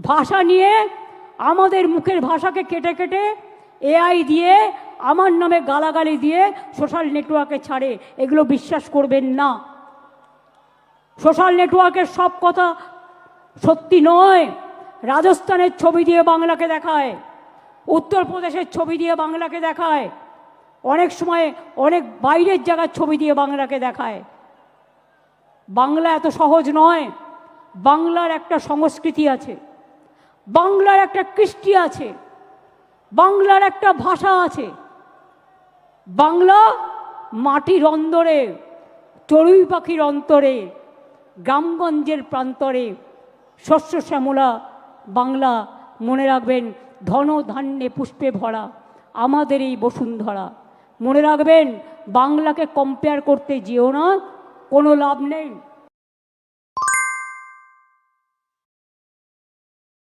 ভাষা নিয়ে আমাদের মুখের ভাষাকে কেটে কেটে এআই দিয়ে, আমার নামে গালাগালি দিয়ে সোশ্যাল নেটওয়ার্কে ছাড়ে। এগুলো বিশ্বাস করবেন না। সোশ্যাল নেটওয়ার্কের সব কথা সত্যি নয়। রাজস্থানের ছবি দিয়ে বাংলাকে দেখায়। উত্তরপ্রদেশের ছবি দিয়ে বাংলাকে দেখায়। অনেক সময় অনেক বাইরের জায়গার ছবি দিয়ে বাংলাকে দেখায়। বাংলা এত সহজ নয়। বাংলার একটা সংস্কৃতি আছে। বাংলার একটা কৃষ্টি আছে, বাংলার একটা ভাষা আছে। বাংলা মাটির অন্দরে, চড়ুই পাখির অন্তরে, গ্রামগঞ্জের প্রান্তরে, শস্য শ্যামলা বাংলা, মনে রাখবেন, ধন ধান্যে পুষ্পে ভরা আমাদের এই বসুন্ধরা। মনে রাখবেন, বাংলাকে কম্পেয়ার করতে যেও না, কোনো লাভ নেই।